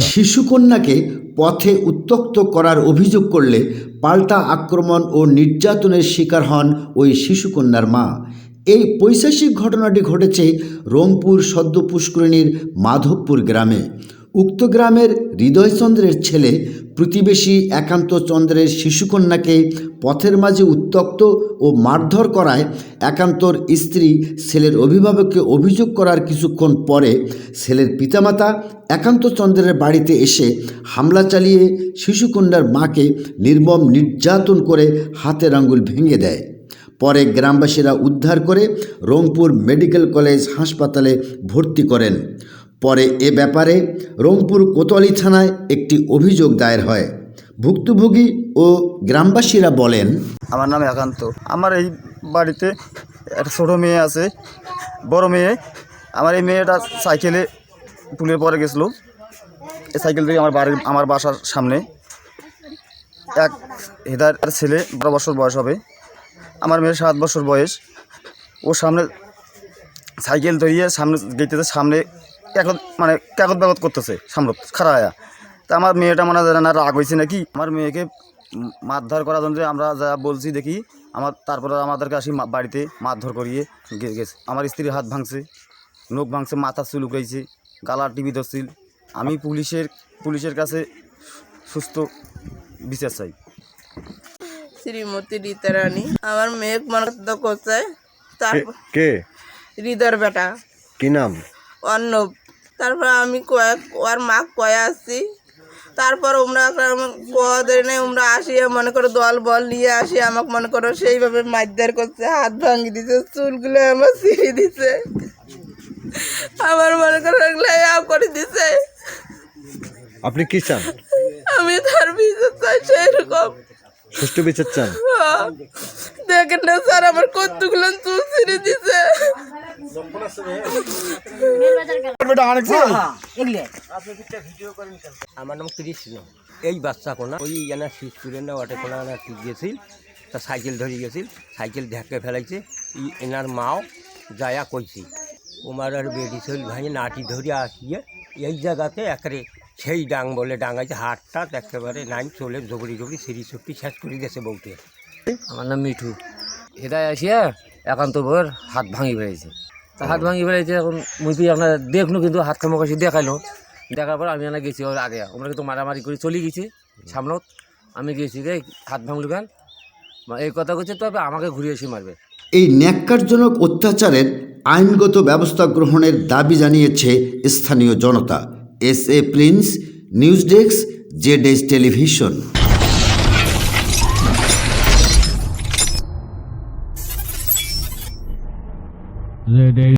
শিশুকন্যাকে পথে উত্তক্ত করার অভিযোগ করলে পাল্টা আক্রমণ ও নির্যাতনের শিকার হন ওই শিশুকন্যার মা। এই পৈশাসিক ঘটনাটি ঘটেছে রংপুর সদ্য পুষ্করিণীর মাধবপুর গ্রামে। উক্ত গ্রামের হৃদয়চন্দ্রের ছেলে প্রতিবেশী একান্ত চন্দ্রের শিশুকন্যাকে পথের মাঝে উত্তক্ত ও মারধর করায় একান্তর স্ত্রী ছেলের অভিভাবককে অভিযোগ করার কিছুক্ষণ পরে ছেলের পিতামাতা একান্ত চন্দ্রের বাড়িতে এসে হামলা চালিয়ে শিশুকন্যার মাকে নির্মম নির্যাতন করে হাতের আঙ্গুল ভেঙে দেয়। পরে গ্রামবাসীরা উদ্ধার করে রংপুর মেডিকেল কলেজ হাসপাতালে ভর্তি করেন। পরে এ ব্যাপারে রংপুর কোতোয়ালি থানায় একটি অভিযোগ দায়ের হয়। ভুক্তভোগী ও গ্রামবাসীরা বলেন, আমার নাম একান্ত। আমার এই বাড়িতে একটা ছোটো মেয়ে আছে, বড় মেয়ে। আমার এই মেয়েটা সাইকেলে পুলের পরে গেছিল। এই সাইকেল থেকে আমার বাড়ি আমার বাসার সামনে। এক হেদার ছেলে বারো বছর বয়স হবে। আমার মেয়ের সাত বছর বয়স। ও সামনে সাইকেল ধরিয়ে সামনে গেটেতে সামনে মানে কাকত বাকত করতেছে খাড়া হয়া তা আমার মেয়েটা মনে হয় না রাগ হয়েছে নাকি? আমার মেয়েকে মারধর করার জন্য আমরা যা বলছি দেখি আমার তারপরে আমাদেরকে আসি মা- বাড়িতে মারধর করিয়ে গে- গেছে। আমার স্ত্রীর হাত ভাঙছে নখ ভাঙছে মাথা চুল উকাইছে গালার টিভি ধরছিল। আমি পুলিশের পুলিশের কাছে সুস্থ বিচার চাই। শ্রীমতী রীতা রানী আমার মেয়ে মানদ করছে। তারপর কে? হৃদয়ের বেটা। কি নাম? অর্ণব। তারপর আমি কয়েক ওর মা কয়ে আসছি তারপর ওমরা কদের নেই ওমরা আসি মনে করো দল বল নিয়ে আসি আমাকে মনে করো সেইভাবে মারধর করছে হাত ভাঙি দিছে চুলগুলো আমার ছিঁড়ে দিছে। আমার মনে করো এগুলো করে দিছে। আপনি কি চান? আমি তার বিচার চাই সেই রকম সুষ্ঠু বিচার চান? দেখেন না স্যার আমার কতগুলো চুল ছিঁড়ে দিছে। আমার নাম কৃষ্ণ। এই বাচ্চা কোনা ওই এনা স্টুডেন্টরা ওটা কোনা গেছিল তা সাইকেল ধরে গেছিল সাইকেল ঢেকে ফেলাইছে ই এনার মাও যায়া কইছি। ওমার আর বেডি শৈল ভাই নাটি ধরে আসিয়ে এই জায়গাতে একেবারে সেই ডাং বলে ডাঙাইছে হাটটা একেবারে নাইন চলে জবরি জবরি সিঁড়ি চুপটি শেষ করে দিয়েছে বউটে আমার নাম মিঠু। হেদায় আসিয়া একান্ত বইয়ের হাত ভাঙি ফেলেছে। হাত ভাঙি ফেলেছে এখন মুই আপনার দেখল কিন্তু হাত খামাকাশি দেখাইলো দেখার পর আমি এনে গেছি ওর আগে। আমরা কিন্তু মারামারি করে চলে গেছি সামনত আমি গেছি রে হাত ভাঙলু কেন এই কথা করছে তবে আমাকে ঘুরিয়ে এসে মারবে এই ন্যাক্কারজনক অত্যাচারের আইনগত ব্যবস্থা গ্রহণের দাবি জানিয়েছে স্থানীয় জনতা। S A Prince, news desk, Z S television